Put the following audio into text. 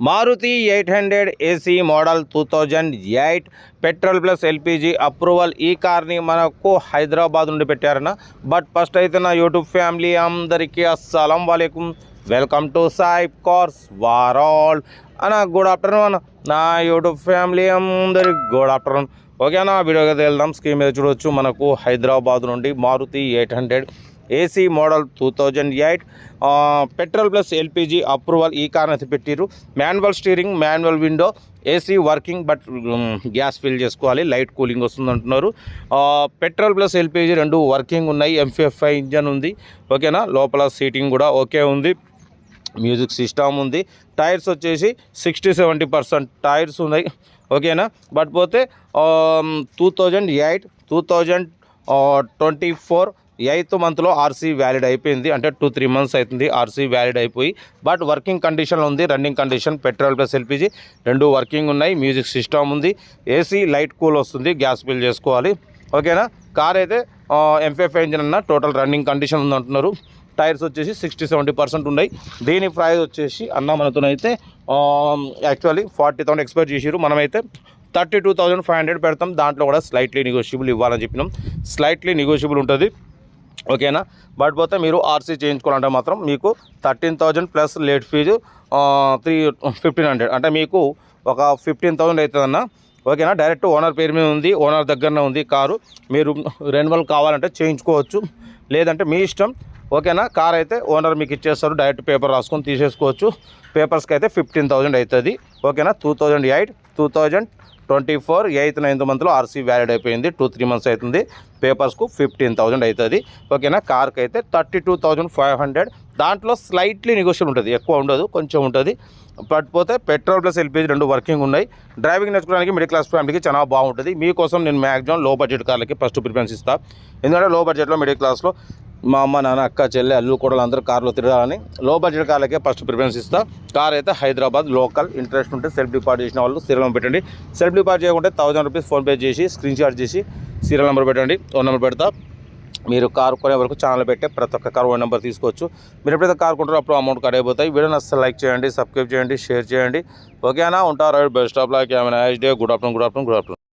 Maruti eight hundred AC model two thousand eight petrol plus LPG approval ఈ కార్ని మనకు హైదరాబాద్ నుండి పెట్టారన్న. బట్ ఫస్ట్ అయితే నా యూట్యూబ్ ఫ్యామిలీ అందరికీ అస్సలం వాలేకుమ్ వెల్కమ్ టు సాయిబ్ కార్స్ వారాల్ అన్న గుడ్ ఆఫ్టర్నూన్ అన్న. నా యూట్యూబ్ ఫ్యామిలీ అందరికి గుడ్ ఆఫ్టర్నూన్. ఓకే అన్న వీడియోకి వెళ్దాం. స్క్రీన్ మీద చూడొచ్చు మనకు హైదరాబాద్ నుండి Maruti eight hundred AC model two thousand eight petrol plus LPG approval ఈ కార్ పెట్టిరు manual steering manual window AC working but gas fill చేసుకోవాలి లైట్ కూలింగ్ వస్తుంది అంటున్నారు. పెట్రోల్ ప్లస్ ఎల్పిజి రెండు వర్కింగ్ ఉన్నాయి ఎంఫీఎఫ్ఐ ఇంజన్ ఉంది ఓకేనా లోపల సీటింగ్ కూడా ఓకే ఉంది మ్యూజిక్ సిస్టమ్ ఉంది. టైర్స్ వచ్చేసి సిక్స్టీ సెవెంటీ పర్సెంట్ టైర్స్ ఉన్నాయి ఓకేనా బట్ పోతే two thousand eight two thousand twenty four eighth మంత్లో ఆర్సీ వ్యాలిడ్ అయిపోయింది. అంటే టూ త్రీ మంత్స్ అవుతుంది ఆర్సీ వ్యాలిడ్ అయిపోయి. బట్ వర్కింగ్ కండిషన్లో ఉంది. Running condition petrol plus LPG రెండు వర్కింగ్ ఉన్నాయి. మ్యూజిక్ సిస్టమ్ ఉంది. ఏసీ లైట్ కూల్ వస్తుంది. గ్యాస్ బిల్ చేసుకోవాలి. ఓకేనా? కార్ అయితే ఎంఫీఎఫ్ ఇంజిన్ అన్న టోటల్ రన్నింగ్ కండిషన్ ఉంది అంటున్నారు. టైర్స్ వచ్చేసి సిక్స్టీ సెవెంటీ పర్సెంట్ ఉన్నాయి. దీని ప్రైస్ వచ్చేసి అన్న మనతోనైతే యాక్చువల్లీ ఫార్టీ థౌసండ్ ఎక్స్పెక్ట్ చేసారు మనమైతే thirty two thousand five hundred పెడతాం. దాంట్లో కూడా స్లైట్లీ నెగోషియబుల్ ఇవ్వాలని చెప్పినాం. స్లైట్లీ నెగోషియబుల్ ఉంటుంది. ఓకేనా? బట్ పోతే మీరు ఆర్సీ చేయించుకోవాలంటే మాత్రం మీకు thirteen thousand plus late fees three fifteen hundred. అంటే మీకు ఒక ఫిఫ్టీన్ థౌజండ్ అవుతుందన్న ఓకేనా? డైరెక్ట్ ఓనర్ పేరు మీద ఉంది ఓనర్ దగ్గరనే ఉంది కారు. మీరు రెన్యువల్ కావాలంటే చేయించుకోవచ్చు. లేదంటే మీ ఇష్టం ఓకేనా? కార్ అయితే ఓనర్ మీకు ఇచ్చేస్తారు. డైరెక్ట్ పేపర్ రాసుకొని తీసేసుకోవచ్చు. పేపర్స్కి అయితే ఫిఫ్టీన్ థౌజండ్ అవుతుంది ఓకేనా? Two thousand eight two thousand twenty four eighth ninth మంత్లో ఆర్సీ వ్యాలిడ్ అయిపోయింది. టూ త్రీ మంత్స్ అవుతుంది పేపర్స్కు ఫిఫ్టీన్ థౌజండ్ అవుతుంది ఓకేనా? కార్కి అయితే thirty two thousand five hundred. దాంట్లో స్లైట్లీ నెగోషియల్ ఉంటుంది. ఎక్కువ ఉండదు కొంచెం ఉంటుంది. పడిపోతే పెట్రోల్ ప్లస్ ఎల్పీజీ రెండు వర్కింగ్ ఉన్నాయి. డ్రైవింగ్ నేర్చుకోవడానికి మిడిల్ క్లాస్ ఫ్యామిలీకి చాలా బాగుంటుంది. మీకోసం నేను మ్యాక్సిమం లో బడ్జెట్ కార్లకి ఫస్ట్ ప్రిఫరెన్స్ ఇస్తాను ఎందుకంటే లో బడ్జెట్లో మిడిల్ క్లాస్లో మా అమ్మ నాన్న అక్క చెల్లె అల్లు కూడా అందరూ కార్లో తిరగాలని లో బడ్జెట్ కార్లకే ఫస్ట్ ప్రిఫరెన్స్ ఇస్తా. కార్ అయితే హైదరాబాద్ లోకల్. ఇంట్రెస్ట్ ఉంటే సెల్ఫ్ డిపాజిట్ చేసిన వాళ్ళు సీరియల్ నెంబర్ పెట్టండి. సెల్ఫ్ డిపాజిట్ చేయకుంటే థౌసండ్ రూపీస్ ఫోన్పే చేసి స్క్రీన్ షాట్ చేసి సీరియల్ నెంబర్ పెట్టండి. ఫోన్ నెంబర్ పెడతా. మీరు కారు కొనే వరకు ఛానల్ పెట్టే ప్రతి ఒక్క కార్ ఓ నెంబర్ తీసుకోవచ్చు. మీరు ఎప్పుడైతే కార్ కొంటారో అప్పుడు అమౌంట్ కట్ అయిపోతాయి. వీడియో అసలు లైక్ చేయండి సబ్స్క్రైబ్ చేయండి షేర్ చేయండి. ఓకేనా? ఉంటారు బెస్ట్ ఆఫ్ లైక్ ఏమైనా day good afternoon good afternoon good afternoon